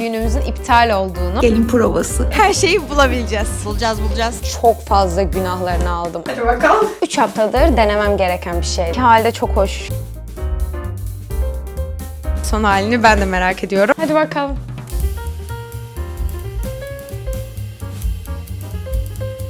düğünümüzün iptal olduğunu, Gelin provası. Her şeyi bulabileceğiz. Bulacağız bulacağız. çok fazla günahlarını aldım. Hadi bakalım. 3 haftadır denemem gereken bir şey. Ki halde çok hoş. Son halini ben de merak ediyorum. Hadi bakalım.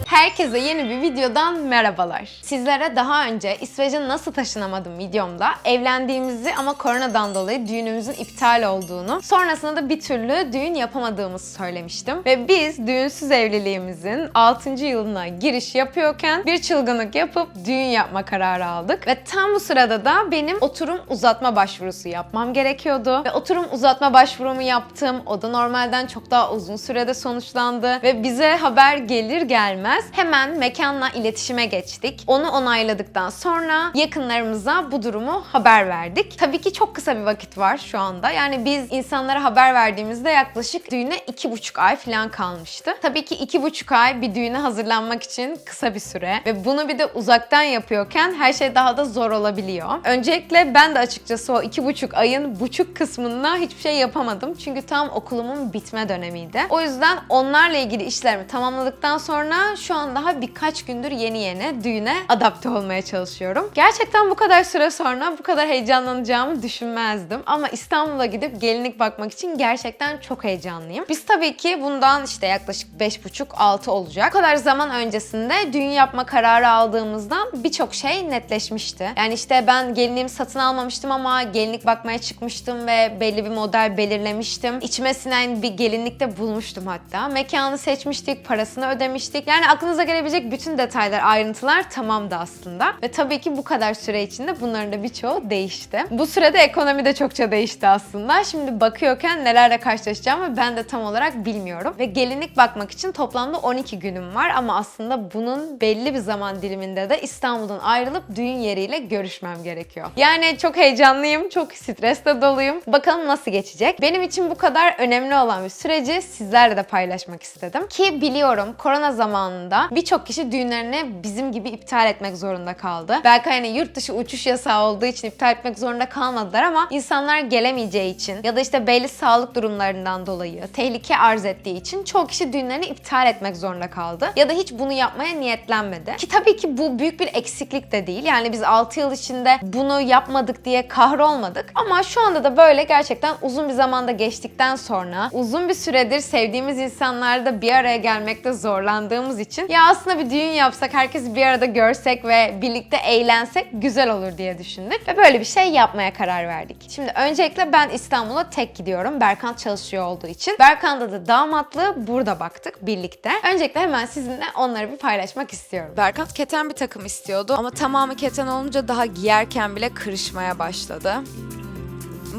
Herkese yeni bir videodan merhabalar. Sizlere daha önce İsveç'e nasıl taşınamadım videomda evlendiğimizi ama koronadan dolayı düğünümüzün iptal olduğunu, sonrasında da bir türlü düğün yapamadığımızı söylemiştim. Ve biz düğünsüz evliliğimizin 6. yılına giriş yapıyorken bir çılgınlık yapıp düğün yapma kararı aldık. Ve tam bu sırada da benim oturum uzatma başvurusu yapmam gerekiyordu. Ve oturum uzatma başvurumu yaptım. O da normalden çok daha uzun sürede sonuçlandı. Ve bize haber gelir gelmez hemen mekanla iletişime geçtik. Onu onayladıktan sonra yakınlarımıza bu durumu haber verdik. Tabii ki çok kısa bir vakit var şu anda. Yani biz insanlara haber verdiğimizde yaklaşık düğüne iki buçuk ay falan kalmıştı. Tabii ki iki buçuk ay bir düğüne hazırlanmak için kısa bir süre ve bunu bir de uzaktan yapıyorken her şey daha da zor olabiliyor. Öncelikle ben de açıkçası o iki buçuk ayın buçuk kısmında hiçbir şey yapamadım. Çünkü tam okulumun bitme dönemiydi. O yüzden onlarla ilgili işlerimi tamamladıktan sonra şu an daha birkaç gündür yeni yeni düğüne adapte olmaya çalışıyorum. Gerçekten bu kadar süre sonra bu kadar heyecanlanacağımı düşünmezdim. Ama İstanbul'a gidip gelinlik bakmak için gerçekten çok heyecanlıyım. Biz tabii ki bundan işte yaklaşık 5,5-6 olacak. Bu kadar zaman öncesinde düğün yapma kararı aldığımızdan birçok şey netleşmişti. Yani işte ben gelinliğimi satın almamıştım ama gelinlik bakmaya çıkmıştım ve belli bir model belirlemiştim. İçime sinen bir gelinlik de bulmuştum hatta. Mekanı seçmiştik, parasını ödemiştik. Yani aklınıza gelebilecek bütün detaylar, ayrıntılar tamamdı aslında. Ve tabii ki bu kadar süre içinde bunların da birçoğu değişti. Bu sürede ekonomi de çokça değişti aslında. Şimdi bakıyorken nelerle karşılaşacağımı ben de tam olarak bilmiyorum. Ve gelinlik bakmak için toplamda 12 günüm var ama aslında bunun belli bir zaman diliminde de İstanbul'dan ayrılıp düğün yeriyle görüşmem gerekiyor. Yani çok heyecanlıyım, çok stresle doluyum. Bakalım nasıl geçecek. Benim için bu kadar önemli olan bir süreci sizlerle de paylaşmak istedim. Ki biliyorum korona zamanında birçok kişi düğünlerini bizim gibi iptal etmek zorunda kaldı. Belki hani yurt dışı uçuş yasağı olduğu için iptal etmek zorunda kalmadılar ama insanlar gelemeyeceği için ya da işte belli sağlık durumlarından dolayı tehlike arz ettiği için çoğu kişi düğünlerini iptal etmek zorunda kaldı. Ya da hiç bunu yapmaya niyetlenmedi. Ki tabii ki bu büyük bir eksiklik de değil. Yani biz 6 yıl içinde bunu yapmadık diye kahrolmadık. Ama şu anda da böyle gerçekten uzun bir zamanda geçtikten sonra uzun bir süredir sevdiğimiz insanlarla bir araya gelmekte zorlandığımız için ya aslında bir düğün yapsak, herkes bir arada görsek ve birlikte eğlensek güzel olur diye düşündük ve böyle bir şey yapmaya karar verdik. Şimdi öncelikle ben İstanbul'a tek gidiyorum. Berkant çalışıyor olduğu için. Berkant'ta da damatlığı burada baktık birlikte. Öncelikle hemen sizinle onları bir paylaşmak istiyorum. Berkant keten bir takım istiyordu ama tamamı keten olunca daha giyerken bile kırışmaya başladı.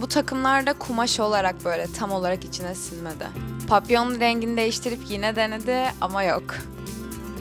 Bu takımlar da kumaş olarak böyle tam olarak içine sinmedi. Papyon rengini değiştirip yine denedi ama yok.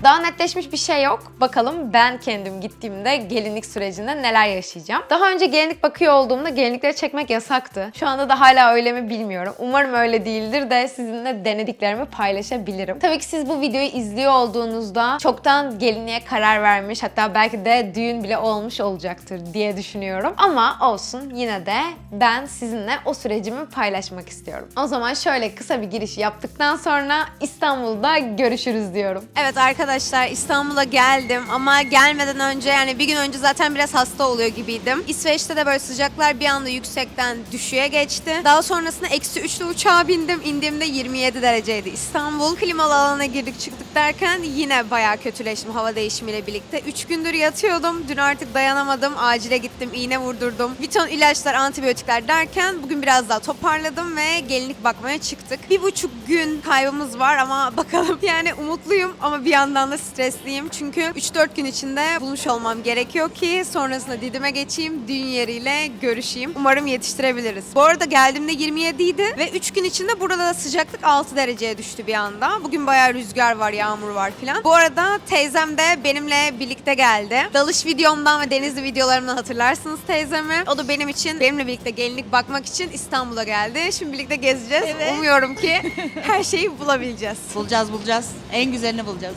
Daha netleşmiş bir şey yok. Bakalım ben kendim gittiğimde gelinlik sürecinde neler yaşayacağım. Daha önce gelinlik bakıyor olduğumda gelinlikleri çekmek yasaktı. Şu anda da hala öyle mi bilmiyorum. Umarım öyle değildir de sizinle denediklerimi paylaşabilirim. Tabii ki siz bu videoyu izliyor olduğunuzda çoktan gelinliğe karar vermiş hatta belki de düğün bile olmuş olacaktır diye düşünüyorum. Ama olsun yine de ben sizinle o sürecimi paylaşmak istiyorum. O zaman şöyle kısa bir giriş yaptıktan sonra İstanbul'da görüşürüz diyorum. Evet arkadaşlar İstanbul'a geldim ama gelmeden önce yani bir gün önce zaten biraz hasta oluyor gibiydim. İsveç'te de böyle sıcaklar bir anda yüksekten düşüğe geçti. Daha sonrasında eksi 3'lü uçağa bindim. İndiğimde 27 dereceydi İstanbul. Klimalı alana girdik çıktık derken yine bayağı kötüleştim hava değişimiyle birlikte. 3 gündür yatıyordum. Dün artık dayanamadım. Acile gittim. iğne vurdurdum. Bir ton ilaçlar, antibiyotikler derken bugün biraz daha toparladım ve gelinlik bakmaya çıktık. Bir buçuk gün kaybımız var ama bakalım. Yani umutluyum ama bir yandan da stresliyim. Çünkü 3-4 gün içinde bulmuş olmam gerekiyor ki sonrasında Didim'e geçeyim, düğün yeriyle görüşeyim. Umarım yetiştirebiliriz. Bu arada geldiğimde 27 idi ve 3 gün içinde burada da sıcaklık 6 dereceye düştü bir anda. Bugün bayağı rüzgar var, yağmur var filan. Bu arada teyzem de benimle birlikte geldi. Dalış videomdan ve denizli videolarımdan hatırlarsınız teyzemi. O da benim için, benimle birlikte gelinlik bakmak için İstanbul'a geldi. Şimdi birlikte gezeceğiz. Umuyorum ki her şeyi bulabileceğiz. Bulacağız bulacağız. En güzelini bulacağız.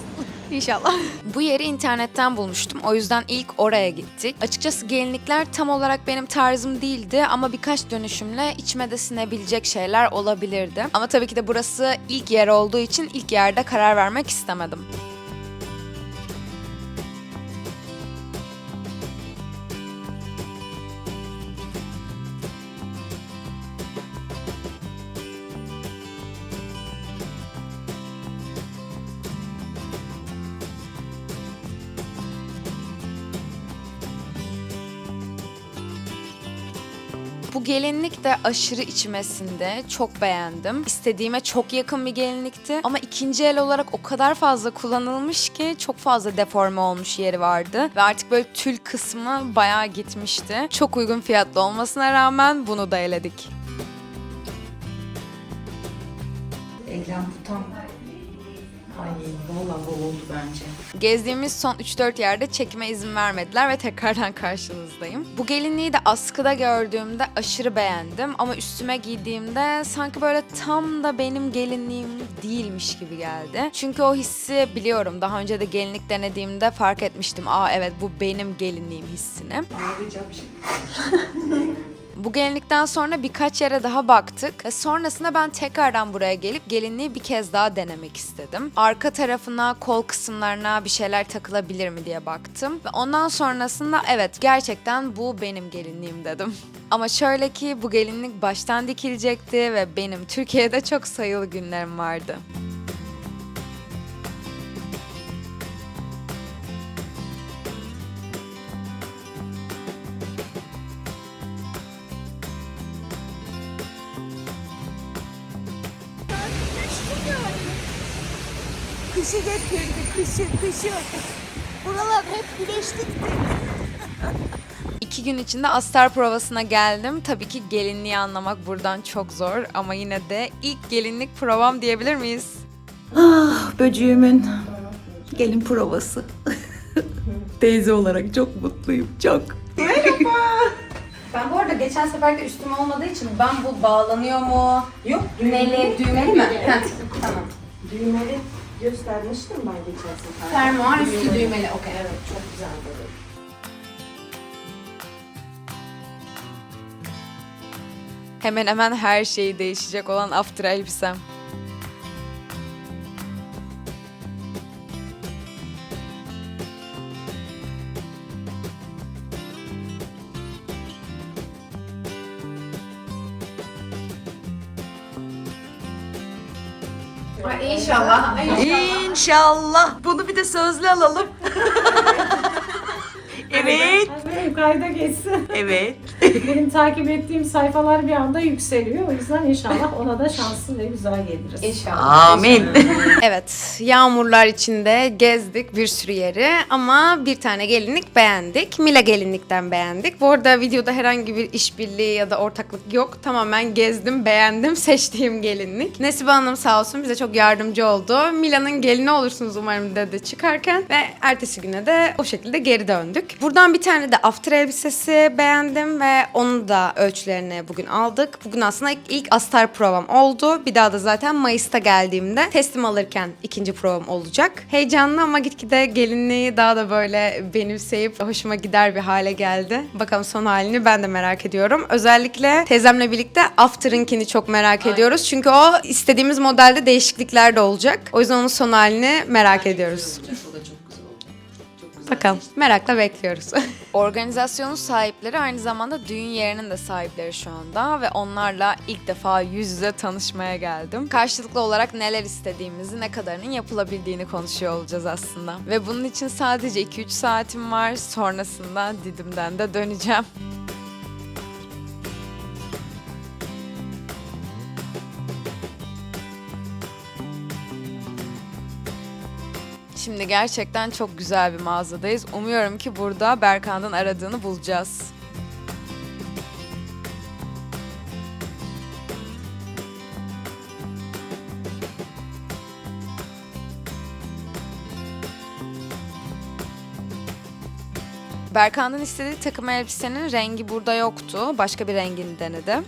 İnşallah. Bu yeri internetten bulmuştum. O yüzden ilk oraya gittik. Açıkçası gelinlikler tam olarak benim tarzım değildi ama birkaç dönüşümle içime de sinebilecek şeyler olabilirdi. Ama tabii ki de burası ilk yer olduğu için ilk yerde karar vermek istemedim. Gelinlik de aşırı içmesinde. Çok beğendim. İstediğime çok yakın bir gelinlikti. Ama ikinci el olarak o kadar fazla kullanılmış ki çok fazla deforme olmuş yeri vardı. Ve artık böyle tül kısmı bayağı gitmişti. Çok uygun fiyatlı olmasına rağmen bunu da eledik. Eylem bu tam... Ay valla bol oldu bence. Gezdiğimiz son 3-4 yerde çekime izin vermediler ve tekrardan karşınızdayım. Bu gelinliği de askıda gördüğümde aşırı beğendim ama üstüme giydiğimde sanki böyle tam da benim gelinliğim değilmiş gibi geldi. Çünkü o hissi biliyorum. Daha önce de gelinlik denediğimde fark etmiştim. Aa evet bu benim gelinliğim hissini. Ağlayacağım şimdi. Bu gelinlikten sonra birkaç yere daha baktık. Ve sonrasında ben tekrardan buraya gelip gelinliği bir kez daha denemek istedim. Arka tarafına, kol kısımlarına bir şeyler takılabilir mi diye baktım. Ve ondan sonrasında evet gerçekten bu benim gelinliğim dedim. Ama şöyle ki bu gelinlik baştan dikilecekti ve benim Türkiye'de çok sayılı günlerim vardı. Kışı getirdi, kışı, kışı. Buralar hep güneşlikti. İki gün içinde astar provasına geldim. Tabii ki gelinliği anlamak buradan çok zor ama yine de ilk gelinlik provam diyebilir miyiz? Ah böcüğümün gelin provası. Teyze olarak çok mutluyum, çok. Ben bu arada geçen sefer de üstüme olmadığı için ben bu bağlanıyor mu? Yok. Düğmeli, düğmeli mi? Ha, tamam. Düğmeli göstermiştim ben geçen sefer. Fermuar üstü düğmeli, okey. Evet çok güzel dedi. Hemen hemen her şeyi değişecek olan after elbisem. İnşallah. İnşallah. Bunu bir de sözlü alalım. evet. Benim kayda geçsin. Evet. Benim takip ettiğim sayfalar bir anda yükseliyor. O yüzden inşallah ona da şanslı ve güzel geliriz. İnşallah. Amin. Evet, yağmurlar içinde gezdik bir sürü yeri ama bir tane gelinlik beğendik. Mila gelinlikten beğendik. Bu arada videoda herhangi bir işbirliği ya da ortaklık yok. Tamamen gezdim, beğendim, seçtiğim gelinlik. Nesibe Hanım sağ olsun bize çok yardımcı oldu. Mila'nın gelini olursunuz umarım dedi çıkarken ve ertesi güne de o şekilde geri döndük. Buradan bir tane de after elbisesi beğendim ve onu da ölçülerini bugün aldık. Bugün aslında ilk, ilk astar provam oldu. Bir daha da zaten Mayıs'ta geldiğimde teslim alırken ikinci provam olacak. Heyecanlı ama gitgide gelinliği daha da böyle benimseyip hoşuma gider bir hale geldi. Bakalım son halini ben de merak ediyorum. Özellikle teyzemle birlikte after'ınkini çok merak ediyoruz. Çünkü o istediğimiz modelde değişiklikler de olacak. O yüzden onun son halini merak ediyoruz. Bakalım. Merakla bekliyoruz. Organizasyonun sahipleri aynı zamanda düğün yerinin de sahipleri şu anda ve onlarla ilk defa yüz yüze tanışmaya geldim. Karşılıklı olarak neler istediğimizi, ne kadarının yapılabildiğini konuşuyor olacağız aslında. Ve bunun için sadece 2-3 saatim var. Sonrasında Didim'den de döneceğim. Şimdi gerçekten çok güzel bir mağazadayız. Umuyorum ki burada Berkan'ın aradığını bulacağız. Berkan'ın istediği takım elbisenin rengi burada yoktu. Başka bir rengini denedi.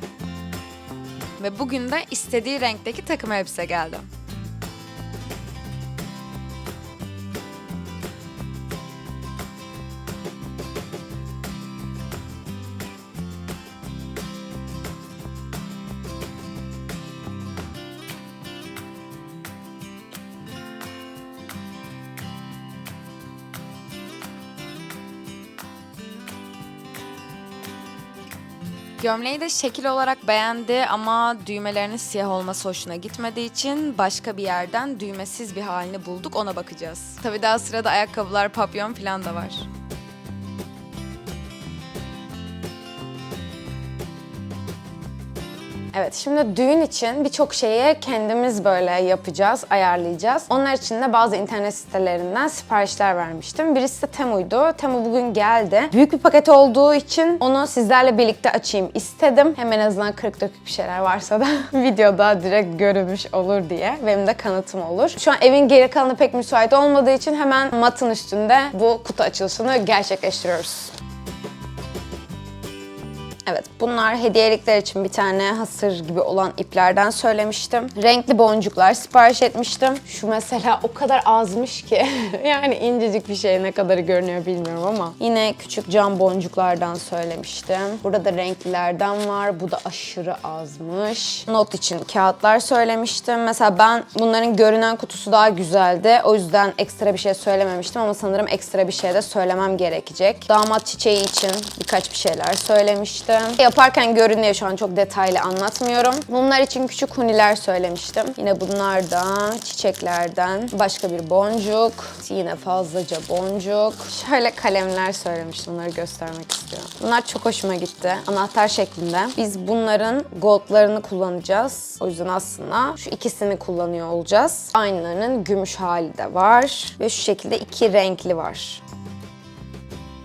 Ve bugün de istediği renkteki takım elbise geldi. Gömleği de şekil olarak beğendi ama düğmelerinin siyah olması hoşuna gitmediği için başka bir yerden düğmesiz bir halini bulduk ona bakacağız. Tabii daha sırada ayakkabılar, papyon falan da var. Evet şimdi düğün için birçok şeyi kendimiz böyle yapacağız, ayarlayacağız. Onlar için de bazı internet sitelerinden siparişler vermiştim. Birisi de Temu'ydu. Temu bugün geldi. Büyük bir paket olduğu için onu sizlerle birlikte açayım istedim. Hem en azından kırık dökük bir şeyler varsa da videoda direkt görülmüş olur diye. Benim de kanıtım olur. Şu an evin geri kalanı pek müsait olmadığı için hemen matın üstünde bu kutu açılışını gerçekleştiriyoruz. Evet bunlar hediyelikler için bir tane hasır gibi olan iplerden söylemiştim. Renkli boncuklar sipariş etmiştim. Şu mesela o kadar azmış ki yani incecik bir şey ne kadarı görünüyor bilmiyorum ama yine küçük cam boncuklardan söylemiştim. Burada da renklilerden var. Bu da aşırı azmış. Not için kağıtlar söylemiştim. Mesela ben bunların görünen kutusu daha güzeldi. O yüzden ekstra bir şey söylememiştim ama sanırım ekstra bir şey de söylemem gerekecek. Damat çiçeği için birkaç bir şeyler söylemiştim. Yaparken görünüyor şu an çok detaylı anlatmıyorum. Bunlar için küçük huniler söylemiştim. Yine bunlardan, çiçeklerden başka bir boncuk. Yine fazlaca boncuk. Şöyle kalemler söylemiştim. Bunları göstermek istiyorum. Bunlar çok hoşuma gitti. Anahtar şeklinde. Biz bunların goldlarını kullanacağız. O yüzden aslında şu ikisini kullanıyor olacağız. Aynılarının gümüş hali de var. Ve şu şekilde iki renkli var.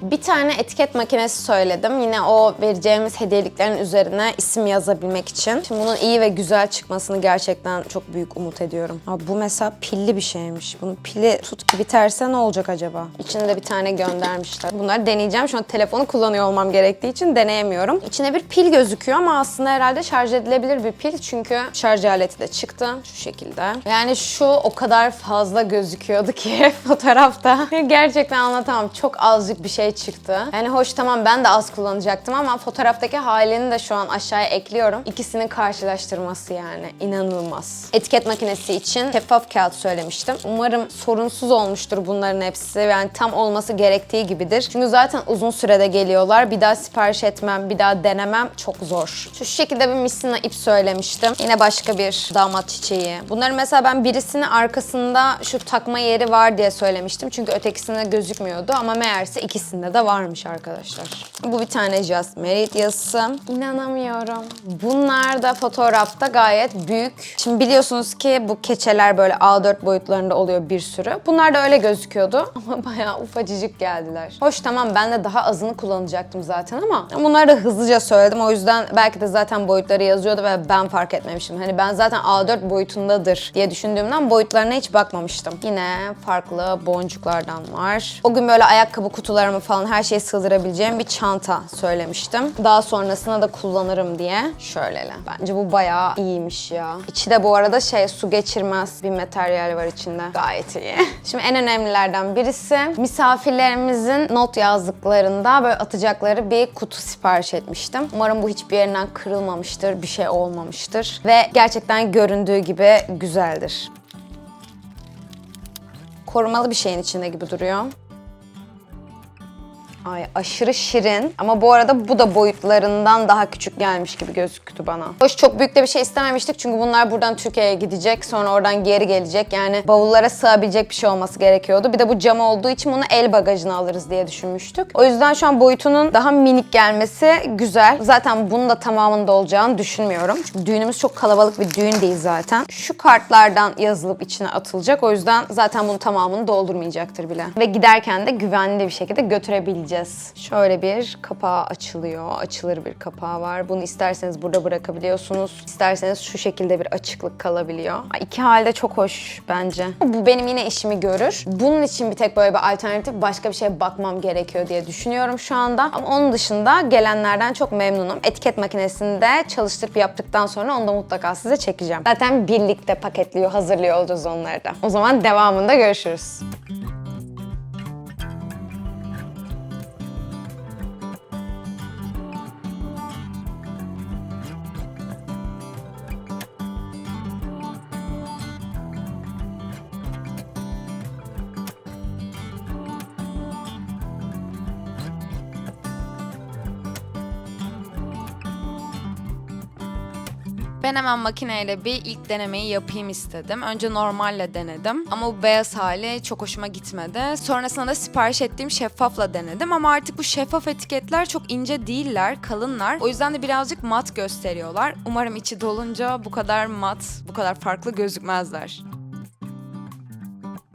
Bir tane etiket makinesi söyledim. Yine o vereceğimiz hediyeliklerin üzerine isim yazabilmek için. Şimdi bunun iyi ve güzel çıkmasını gerçekten çok büyük umut ediyorum. Ha, bu mesela pilli bir şeymiş. Bunun pili tut ki biterse ne olacak acaba? İçine de bir tane göndermişler. Bunları deneyeceğim. Şu an telefonu kullanıyor olmam gerektiği için deneyemiyorum. İçine bir pil gözüküyor ama aslında herhalde şarj edilebilir bir pil. Çünkü şarj aleti de çıktı. Şu şekilde. Yani şu o kadar fazla gözüküyordu ki fotoğrafta. Gerçekten anlatamam. Çok azıcık bir şey çıktı. Yani hoş tamam ben de az kullanacaktım ama fotoğraftaki halini de şu an aşağıya ekliyorum. İkisinin karşılaştırması yani inanılmaz. Etiket makinesi için şeffaf kağıt söylemiştim. Umarım sorunsuz olmuştur bunların hepsi. Yani tam olması gerektiği gibidir. Çünkü zaten uzun sürede geliyorlar. Bir daha sipariş etmem, bir daha denemem çok zor. Şu şekilde bir misina ip söylemiştim. Yine başka bir damat çiçeği. Bunları mesela ben birisini arkasında şu takma yeri var diye söylemiştim. Çünkü ötekisinde gözükmüyordu ama meğerse ikisinde de varmış arkadaşlar. Bu bir tane Just Married yazısı. İnanamıyorum. Bunlar da fotoğrafta gayet büyük. Şimdi biliyorsunuz ki bu keçeler böyle A4 boyutlarında oluyor bir sürü. Bunlar da öyle gözüküyordu ama bayağı ufacıcık geldiler. Hoş tamam ben de daha azını kullanacaktım zaten ama bunları da hızlıca söyledim. O yüzden belki de zaten boyutları yazıyordu ve ben fark etmemişim. Hani ben zaten A4 boyutundadır diye düşündüğümden boyutlarına hiç bakmamıştım. Yine farklı boncuklardan var. O gün böyle ayakkabı kutularımı falan her şeyi sığdırabileceğim bir çanta söylemiştim. Daha sonrasında da kullanırım diye. Şöyle. Bence bu bayağı iyiymiş ya. İçi de bu arada şey su geçirmez bir materyal var içinde. Gayet iyi. Şimdi en önemlilerden birisi misafirlerimizin not yazdıklarında böyle atacakları bir kutu sipariş etmiştim. Umarım bu hiçbir yerinden kırılmamıştır, bir şey olmamıştır ve gerçekten göründüğü gibi güzeldir. Korumalı bir şeyin içinde gibi duruyor. Ay aşırı şirin ama bu arada bu da boyutlarından daha küçük gelmiş gibi gözüktü bana. Hoş çok büyük de bir şey istememiştik çünkü bunlar buradan Türkiye'ye gidecek sonra oradan geri gelecek yani bavullara sığabilecek bir şey olması gerekiyordu. Bir de bu cam olduğu için bunu el bagajına alırız diye düşünmüştük. O yüzden şu an boyutunun daha minik gelmesi güzel. Zaten bunun da tamamında olacağını düşünmüyorum. Çünkü düğünümüz çok kalabalık bir düğün değil zaten. Şu kartlardan yazılıp içine atılacak. O yüzden zaten bunun tamamını doldurmayacaktır bile. Ve giderken de güvenli bir şekilde götürebileceğiz. Şöyle bir kapağı açılıyor. Açılır bir kapağı var. Bunu isterseniz burada bırakabiliyorsunuz. İsterseniz şu şekilde bir açıklık kalabiliyor. İki halde çok hoş bence. Bu benim yine işimi görür. Bunun için bir tek böyle bir alternatif başka bir şeye bakmam gerekiyor diye düşünüyorum şu anda. Ama onun dışında gelenlerden çok memnunum. Etiket makinesinde çalıştırıp yaptıktan sonra onu da mutlaka size çekeceğim. Zaten birlikte paketliyor, hazırlıyor olacağız onları da. O zaman devamında görüşürüz. Ben hemen makineyle bir ilk denemeyi yapayım istedim. Önce normalle denedim ama bu beyaz hali çok hoşuma gitmedi. Sonrasında da sipariş ettiğim şeffafla denedim ama artık bu şeffaf etiketler çok ince değiller, kalınlar. O yüzden de birazcık mat gösteriyorlar. Umarım içi dolunca bu kadar mat, bu kadar farklı gözükmezler.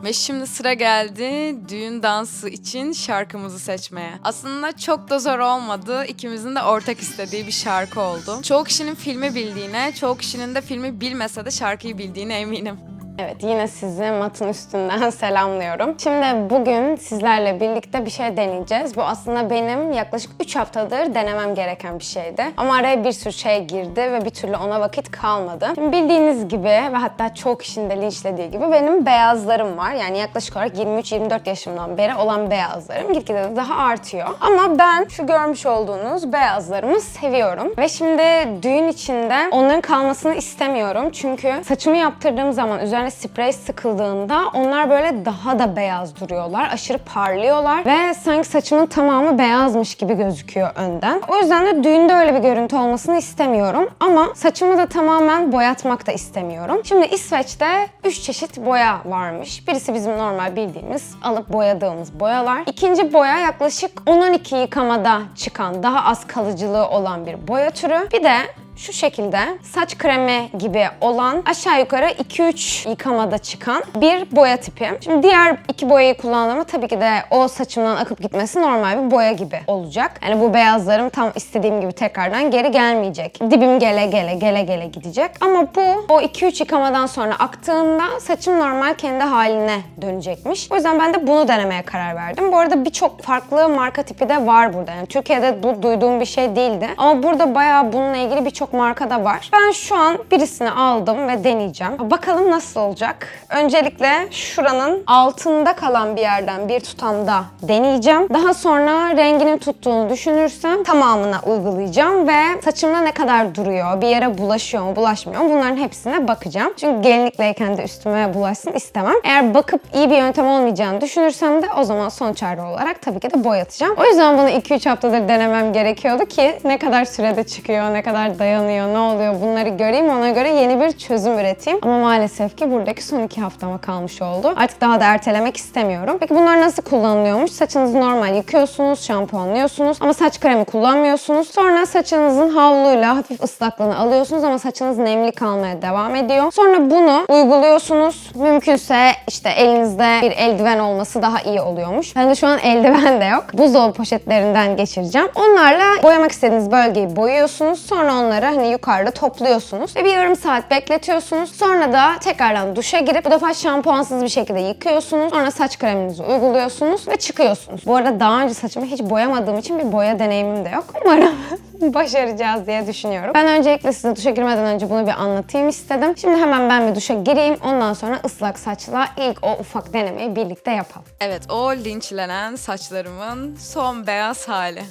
Ve şimdi sıra geldi düğün dansı için şarkımızı seçmeye. Aslında çok da zor olmadı. İkimizin de ortak istediği bir şarkı oldu. Çoğu kişinin filmi bildiğine, çoğu kişinin de filmi bilmese de şarkıyı bildiğine eminim. Evet yine sizi matın üstünden selamlıyorum. Şimdi bugün sizlerle birlikte bir şey deneyeceğiz. Bu aslında benim yaklaşık 3 haftadır denemem gereken bir şeydi. Ama araya bir sürü şey girdi ve bir türlü ona vakit kalmadı. Şimdi bildiğiniz gibi ve hatta çok kişinin de linçlediği gibi benim beyazlarım var. Yani yaklaşık olarak 23-24 yaşımdan beri olan beyazlarım gitgide de daha artıyor. Ama ben şu görmüş olduğunuz beyazlarımı seviyorum. Ve şimdi düğün içinde onların kalmasını istemiyorum. Çünkü saçımı yaptırdığım zaman üzerine sprey sıkıldığında onlar böyle daha da beyaz duruyorlar. Aşırı parlıyorlar ve sanki saçımın tamamı beyazmış gibi gözüküyor önden. O yüzden de düğünde öyle bir görüntü olmasını istemiyorum. Ama saçımı da tamamen boyatmak da istemiyorum. Şimdi İsveç'te 3 çeşit boya varmış. Birisi bizim normal bildiğimiz alıp boyadığımız boyalar. İkinci boya yaklaşık 10-12 yıkamada çıkan daha az kalıcılığı olan bir boya türü. Bir de şu şekilde saç kremi gibi olan aşağı yukarı 2-3 yıkamada çıkan bir boya tipi. Şimdi diğer iki boyayı kullandığımda tabii ki de o saçımdan akıp gitmesi normal bir boya gibi olacak. Yani bu beyazlarım tam istediğim gibi tekrardan geri gelmeyecek. Dibim gele gele gele gele gidecek. Ama bu o 2-3 yıkamadan sonra aktığında saçım normal kendi haline dönecekmiş. O yüzden ben de bunu denemeye karar verdim. Bu arada birçok farklı marka tipi de var burada. Yani Türkiye'de bu duyduğum bir şey değildi. Ama burada bayağı bununla ilgili birçok marka da var. Ben şu an birisini aldım ve deneyeceğim. Bakalım nasıl olacak. Öncelikle şuranın altında kalan bir yerden bir tutamda deneyeceğim. Daha sonra renginin tuttuğunu düşünürsem tamamına uygulayacağım ve saçımda ne kadar duruyor, bir yere bulaşıyor mu, bulaşmıyor mu bunların hepsine bakacağım. Çünkü gelinlikleyken de üstüme bulaşsın istemem. Eğer bakıp iyi bir yöntem olmayacağını düşünürsem de o zaman son çare olarak tabii ki de boyatacağım. O yüzden bunu 2-3 haftadır denemem gerekiyordu ki ne kadar sürede çıkıyor, ne kadar dayanıyor, ne oluyor bunları göreyim ona göre yeni bir çözüm üreteyim. Ama maalesef ki buradaki son 2 haftama kalmış oldu. Artık daha da ertelemek istemiyorum. Peki bunlar nasıl kullanılıyormuş? Saçınızı normal yıkıyorsunuz, şampuanlıyorsunuz ama saç kremi kullanmıyorsunuz. Sonra saçınızın havluyla hafif ıslaklığını alıyorsunuz ama saçınız nemli kalmaya devam ediyor. Sonra bunu uyguluyorsunuz. Mümkünse işte elinizde bir eldiven olması daha iyi oluyormuş. Bende şu an eldiven de yok. Buzdolabı poşetlerinden geçireceğim. Onlarla boyamak istediğiniz bölgeyi boyuyorsunuz. Sonra onları hani yukarıda topluyorsunuz ve bir yarım saat bekletiyorsunuz. Sonra da tekrardan duşa girip bu defa şampuansız bir şekilde yıkıyorsunuz. Sonra saç kreminizi uyguluyorsunuz ve çıkıyorsunuz. Bu arada daha önce saçımı hiç boyamadığım için bir boya deneyimim de yok. Umarım başaracağız diye düşünüyorum. Ben öncelikle size duşa girmeden önce bunu bir anlatayım istedim. Şimdi hemen ben bir duşa gireyim. Ondan sonra ıslak saçla ilk o ufak denemeyi birlikte yapalım. Evet, o linçlenen saçlarımın son beyaz hali.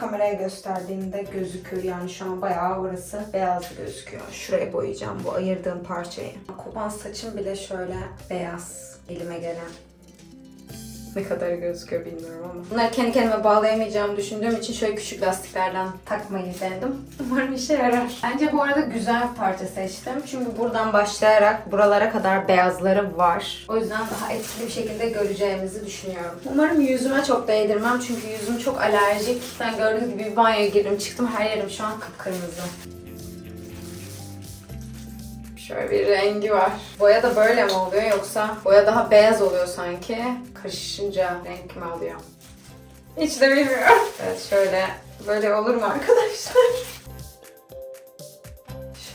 Kameraya gösterdiğimde gözükür. Yani şu an bayağı orası beyaz gözüküyor. Şuraya boyayacağım bu ayırdığım parçayı. Kopan saçım bile şöyle beyaz elime gelen. Ne kadar gözüküyor bilmiyorum ama. Bunları kendi kendime bağlayamayacağımı düşündüğüm için şöyle küçük lastiklerden takmayı denedim. Umarım işe yarar. Bence bu arada güzel parça seçtim. Çünkü buradan başlayarak buralara kadar beyazları var. O yüzden daha etkili bir şekilde göreceğimizi düşünüyorum. Umarım yüzüme çok değdirmem çünkü yüzüm çok alerjik. Ben gördüğünüz gibi bir banyoya girdim çıktım her yerim şu an kıpkırmızı. Şöyle bir rengi var. Boya da böyle mi oluyor yoksa boya daha beyaz oluyor sanki. Karışınca renk mi oluyor? Hiç de bilmiyorum. Evet şöyle böyle olur mu arkadaşlar?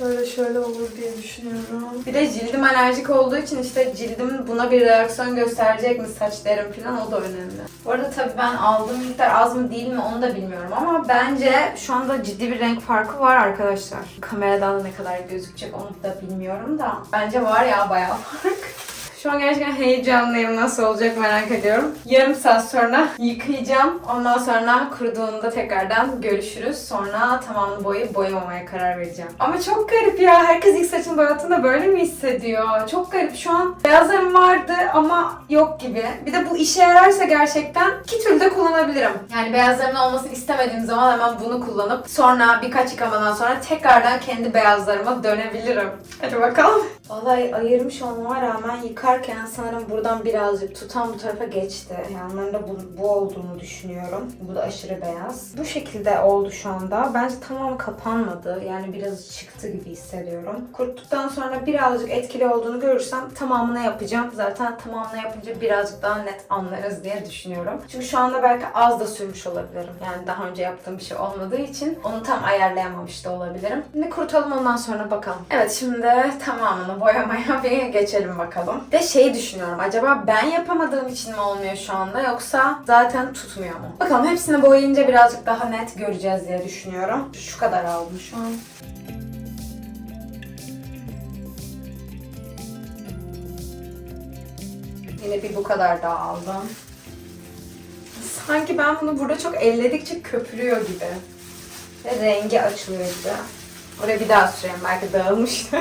Şöyle şöyle olur diye düşünüyorum. Bir de cildim alerjik olduğu için işte cildim buna bir reaksiyon gösterecek mi saç derim falan o da önemli. Bu arada tabii ben aldığım miktar az mı değil mi onu da bilmiyorum ama bence şu anda ciddi bir renk farkı var arkadaşlar. Kameradan da ne kadar gözükecek onu da bilmiyorum da bence var ya bayağı fark. Şu an gerçekten heyecanlıyım. Nasıl olacak merak ediyorum. Yarım saat sonra yıkayacağım. Ondan sonra kuruduğunda tekrardan görüşürüz. Sonra tamamını boyayıp boyamamaya karar vereceğim. Ama çok garip ya. Herkes ilk saçını boyattığında böyle mi hissediyor? Çok garip. Şu an beyazlarım vardı ama yok gibi. Bir de bu işe yararsa gerçekten iki türlü de kullanabilirim. Yani beyazlarımın olmasını istemediğim zaman hemen bunu kullanıp sonra birkaç yıkamadan sonra tekrardan kendi beyazlarıma dönebilirim. Hadi bakalım. Vallahi ayırmış olmama rağmen yıkarken sanırım buradan birazcık tutan bu tarafa geçti. Yanlarında bu, bu olduğunu düşünüyorum. Bu da aşırı beyaz. Bu şekilde oldu şu anda. Bence tamamı kapanmadı. Yani biraz çıktı gibi hissediyorum. Kuruttuktan sonra birazcık etkili olduğunu görürsem tamamını yapacağım. Zaten tamamını yapınca birazcık daha net anlarız diye düşünüyorum. Çünkü şu anda belki az da sürmüş olabilirim. Yani daha önce yaptığım bir şey olmadığı için onu tam ayarlayamamış da olabilirim. Şimdi kurutalım ondan sonra bakalım. Evet şimdi tamamını boyamaya bir geçelim bakalım. Ve şeyi düşünüyorum. Acaba ben yapamadığım için mi olmuyor şu anda yoksa zaten tutmuyor mu? Bakalım hepsini boyayınca birazcık daha net göreceğiz diye düşünüyorum. Şu kadar aldım şu an. Yine bir bu kadar daha aldım. Sanki ben bunu burada çok elledikçe köpürüyor gibi. Ve rengi açılıyor gibi. Oraya bir daha süreyim belki dağılmıştır.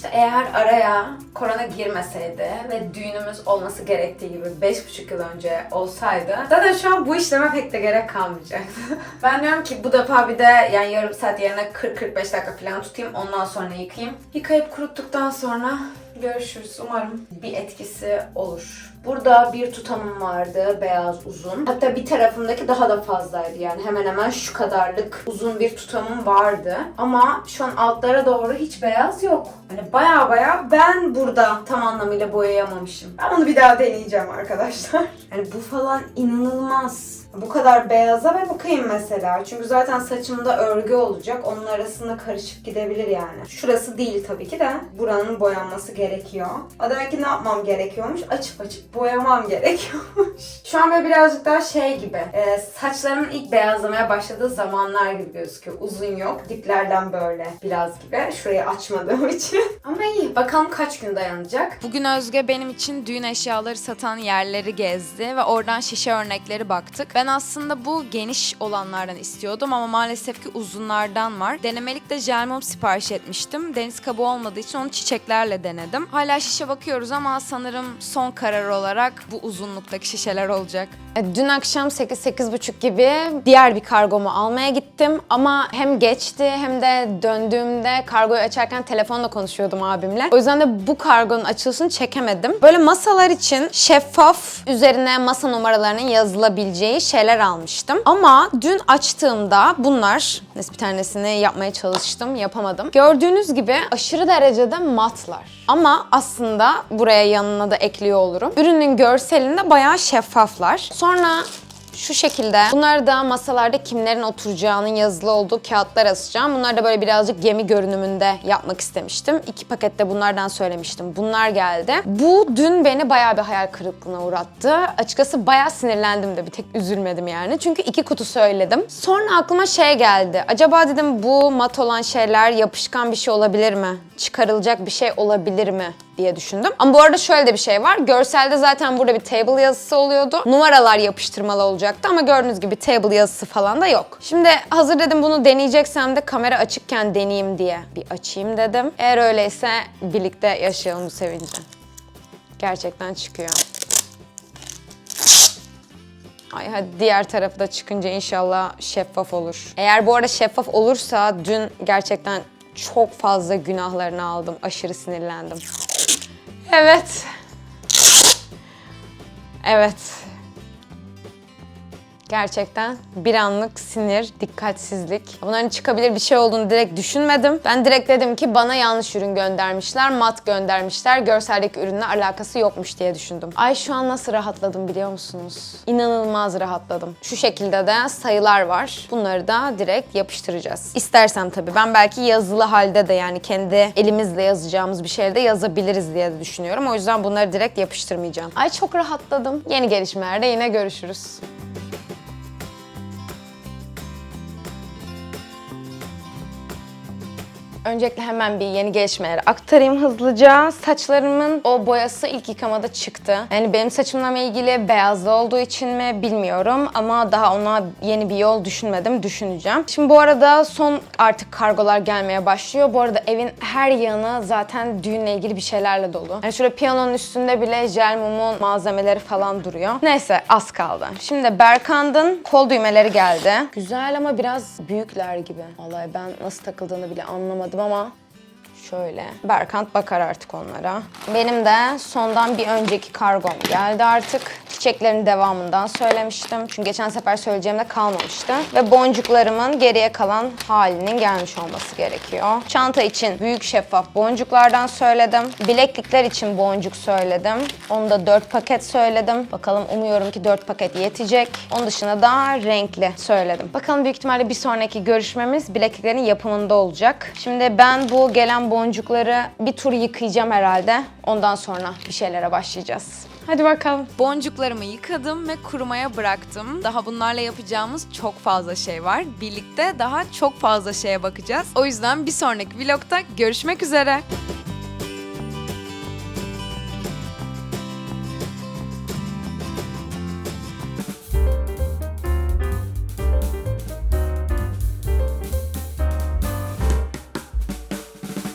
İşte eğer araya korona girmeseydi ve düğünümüz olması gerektiği gibi 5,5 yıl önce olsaydı zaten şu an bu işleme pek de gerek kalmayacaktı. ben diyorum ki bu defa bir de yani yarım saat yerine 40-45 dakika falan tutayım ondan sonra yıkayayım. Yıkayıp kuruttuktan sonra görüşürüz. Umarım bir etkisi olur. Burada bir tutamım vardı beyaz uzun. Hatta bir tarafımdaki daha da fazlaydı yani hemen hemen şu kadarlık uzun bir tutamım vardı. Ama şu an altlara doğru hiç beyaz yok. Hani baya baya ben burada tam anlamıyla boyayamamışım. Ben bunu bir daha deneyeceğim arkadaşlar. Yani bu falan inanılmaz. Bu kadar beyaza ve bakayım mesela. Çünkü zaten saçımda örgü olacak. Onun arasında karışıp gidebilir yani. Şurası değil tabii ki de. Buranın boyanması gerekiyor. Demek ki ne yapmam gerekiyormuş? Açıp açıp boyamam gerekiyormuş. Şu an böyle birazcık daha şey gibi. e, saçlarımın ilk beyazlamaya başladığı zamanlar gibi gözüküyor. Uzun yok. Diplerden böyle biraz gibi. Şurayı açmadığım için. Ama iyi. Bakalım kaç gün dayanacak. Bugün Özge benim için düğün eşyaları satan yerleri gezdi ve oradan şişe örnekleri baktık. Ben aslında bu geniş olanlardan istiyordum ama maalesef ki uzunlardan var. Denemelik de jel mum sipariş etmiştim. Deniz kabuğu olmadığı için onu çiçeklerle denedim. Hala şişe bakıyoruz ama sanırım son karar olarak bu uzunluktaki şişeler olacak. E, Dün akşam 8-8.30 gibi diğer bir kargomu almaya gittim ama hem geçti hem de döndüğümde kargoyu açarken telefonla konuşuyordum abimle. O yüzden de bu kargonun açılışını çekemedim. Böyle masalar için şeffaf üzerine masa numaralarının yazılabileceği şeyler almıştım. Ama dün açtığımda bunlar, bir tanesini yapmaya çalıştım, yapamadım. Gördüğünüz gibi aşırı derecede matlar. Ama aslında buraya yanına da ekliyor olurum. Ürünün görselinde bayağı şeffaflar. Sonra şu şekilde. Bunları da masalarda kimlerin oturacağının yazılı olduğu kağıtlar asacağım. Bunları da böyle birazcık gemi görünümünde yapmak istemiştim. İki pakette bunlardan söylemiştim. Bunlar geldi. Bu dün beni bayağı bir hayal kırıklığına uğrattı. Açıkçası bayağı sinirlendim de bir tek üzülmedim yani. Çünkü iki kutu söyledim. Sonra aklıma şey geldi. Acaba dedim bu mat olan şeyler yapışkan bir şey olabilir mi? Çıkarılacak bir şey olabilir mi? diye düşündüm. Ama bu arada şöyle de bir şey var. Görselde zaten burada bir table yazısı oluyordu. Numaralar yapıştırmalı olacaktı ama gördüğünüz gibi table yazısı falan da yok. Şimdi hazır dedim bunu deneyeceksem de kamera açıkken deneyeyim diye bir açayım dedim. Eğer öyleyse birlikte yaşayalım bu sevinci. Gerçekten çıkıyor. Ay hadi diğer tarafı da çıkınca inşallah şeffaf olur. Eğer bu arada şeffaf olursa dün gerçekten çok fazla günahlarını aldım. Aşırı sinirlendim. Evet. Evet. Gerçekten bir anlık sinir, dikkatsizlik. Bunların çıkabilir bir şey olduğunu direkt düşünmedim. Ben direkt dedim ki bana yanlış ürün göndermişler, mat göndermişler, görseldeki ürünle alakası yokmuş diye düşündüm. Ay şu an nasıl rahatladım biliyor musunuz? İnanılmaz rahatladım. Şu şekilde de sayılar var. Bunları da direkt yapıştıracağız. İstersem tabii. Ben belki yazılı halde de yani kendi elimizle yazacağımız bir şeyleri de yazabiliriz diye de düşünüyorum. O yüzden bunları direkt yapıştırmayacağım. Ay çok rahatladım. Yeni gelişmelerde yine görüşürüz. Öncelikle hemen bir yeni gelişmeleri aktarayım hızlıca. Saçlarımın o boyası ilk yıkamada çıktı. Yani benim saçımla ilgili beyazlı olduğu için mi bilmiyorum ama daha ona yeni bir yol düşünmedim, düşüneceğim. Şimdi bu arada son artık kargolar gelmeye başlıyor. Bu arada evin her yanı zaten düğünle ilgili bir şeylerle dolu. Yani şöyle piyanonun üstünde bile jel mumun malzemeleri falan duruyor. Neyse az kaldı. Şimdi Berkand'ın kol düğmeleri geldi. Güzel ama biraz büyükler gibi. Vallahi ben nasıl takıldığını bile anlamadım ama Şöyle. Berkant bakar artık onlara. Benim de sondan bir önceki kargom geldi artık. Çiçeklerin devamından söylemiştim. Çünkü geçen sefer söyleyeceğimde kalmamıştı. Ve boncuklarımın geriye kalan halinin gelmiş olması gerekiyor. Çanta için büyük şeffaf boncuklardan söyledim. Bileklikler için boncuk söyledim. Onu da 4 paket söyledim. Bakalım umuyorum ki 4 paket yetecek. Onun dışında da renkli söyledim. Bakalım büyük ihtimalle bir sonraki görüşmemiz bilekliklerin yapımında olacak. Şimdi ben bu gelen boncukları bir tur yıkayacağım herhalde. Ondan sonra bir şeylere başlayacağız. Hadi bakalım. Boncuklarımı yıkadım ve kurumaya bıraktım. Daha bunlarla yapacağımız çok fazla şey var. Birlikte daha çok fazla şeye bakacağız. O yüzden bir sonraki vlogda görüşmek üzere.